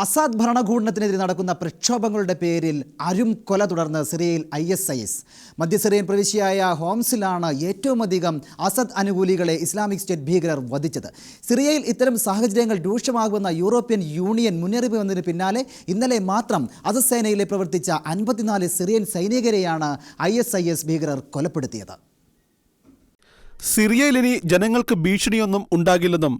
അസാദ് ഭരണകൂടത്തിനെതിരെ നടക്കുന്ന പ്രക്ഷോഭങ്ങളുടെ പേരിൽ അരും കൊല തുടർന്ന് സിറിയയിൽ ഐ എസ് ഐ എസ്. മധ്യ സിറിയൻ പ്രവിശ്യയായ ഹോംസിലാണ് ഏറ്റവും അധികം അസദ് അനുകൂലികളെ ഇസ്ലാമിക് സ്റ്റേറ്റ് ഭീകരർ വധിച്ചത്. സിറിയയിൽ ഇത്തരം സാഹചര്യങ്ങൾ രൂക്ഷമാകുമെന്ന യൂറോപ്യൻ യൂണിയൻ മുന്നറിയിപ്പ് വന്നതിന് പിന്നാലെ ഇന്നലെ മാത്രം അസദ് സേനയിലെ പ്രവർത്തിച്ച അൻപത്തിനാല് സിറിയൻ സൈനികരെയാണ് ഐ എസ് ഐ എസ് ഭീകരർ കൊലപ്പെടുത്തിയത്. സിറിയയിൽ ഇനി ജനങ്ങൾക്ക് ഭീഷണിയൊന്നും ഉണ്ടാകില്ലെന്നും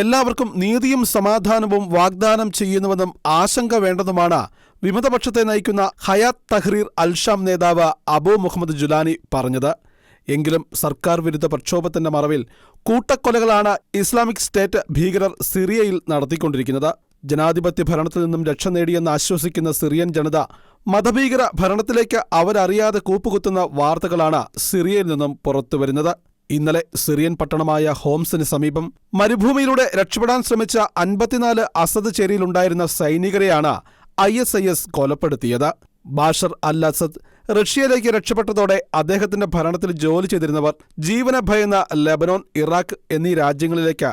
എല്ലാവർക്കും നീതിയും സമാധാനവും വാഗ്ദാനം ചെയ്യുന്നുവെന്നും ആശങ്ക വേണ്ടതുമാണ്. വിമതപക്ഷത്തെ നയിക്കുന്ന ഹയാത്ത് തഹ്രീർ അൽഷാം നേതാവ് അബു മുഹമ്മദ് ജുലാനി പറഞ്ഞത്. എങ്കിലും സർക്കാർ വിരുദ്ധ പ്രക്ഷോഭത്തിന്റെ മറവിൽ കൂട്ടക്കൊലകളാണ് ഇസ്ലാമിക് സ്റ്റേറ്റ് ഭീകരർ സിറിയയിൽ നടത്തിക്കൊണ്ടിരിക്കുന്നത്. ജനാധിപത്യ ഭരണത്തിൽ നിന്നും രക്ഷ നേടിയെന്ന് ആശ്വസിക്കുന്ന സിറിയൻ ജനത മതഭീകര ഭരണത്തിലേക്ക് അവരറിയാതെ കൂപ്പുകുത്തുന്ന വാർത്തകളാണ് സിറിയയിൽ നിന്നും പുറത്തുവരുന്നത്. ഇന്നലെ സിറിയൻ പട്ടണമായ ഹോംസിന് സമീപം മരുഭൂമിയിലൂടെ രക്ഷപ്പെടാൻ ശ്രമിച്ച അൻപത്തിനാല് അസദ് ചേരിയിലുണ്ടായിരുന്ന സൈനികരെയാണ് ഐ എസ് ഐ എസ് കൊലപ്പെടുത്തിയത്. ബാഷർ അൽ അസദ് റഷ്യയിലേക്ക് രക്ഷപ്പെട്ടതോടെ അദ്ദേഹത്തിന്റെ ഭരണത്തിൽ ജോലി ചെയ്തിരുന്നവർ ജീവന ഭയന്ന ലെബനോൻ ഇറാഖ് എന്നീ രാജ്യങ്ങളിലേക്ക്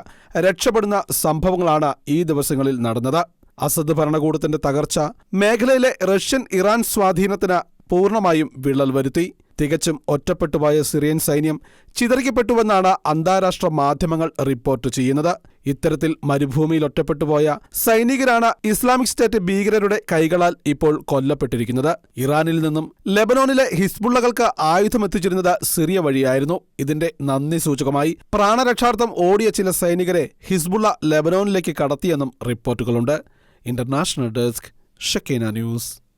രക്ഷപ്പെടുന്ന സംഭവങ്ങളാണ് ഈ ദിവസങ്ങളിൽ നടന്നത്. അസദ് ഭരണകൂടത്തിന്റെ തകർച്ച മേഖലയിലെ റഷ്യൻ ഇറാൻ സ്വാധീനത്തിന് പൂർണമായും വിള്ളൽ വരുത്തി. തികച്ചും ഒറ്റപ്പെട്ടുപോയ സിറിയൻ സൈന്യം ചിതറിക്കപ്പെട്ടുവെന്നാണ് അന്താരാഷ്ട്ര മാധ്യമങ്ങൾ റിപ്പോർട്ട് ചെയ്യുന്നത്. ഇത്തരത്തിൽ മരുഭൂമിയിൽ ഒറ്റപ്പെട്ടുപോയ സൈനികരാണ് ഇസ്ലാമിക് സ്റ്റേറ്റ് ഭീകരരുടെ കൈകളാൽ ഇപ്പോൾ കൊല്ലപ്പെട്ടിരിക്കുന്നത്. ഇറാനിൽ നിന്നും ലെബനോണിലെ ഹിസ്ബുള്ളകൾക്ക് ആയുധമെത്തിച്ചിരുന്നത് സിറിയ വഴിയായിരുന്നു. ഇതിന്റെ നന്ദി സൂചകമായി പ്രാണരക്ഷാർത്ഥം ഓടിയ ചില സൈനികരെ ഹിസ്ബുള്ള ലെബനോണിലേക്ക് കടത്തിയെന്നും റിപ്പോർട്ടുകളുണ്ട്. International desk Shakeena news.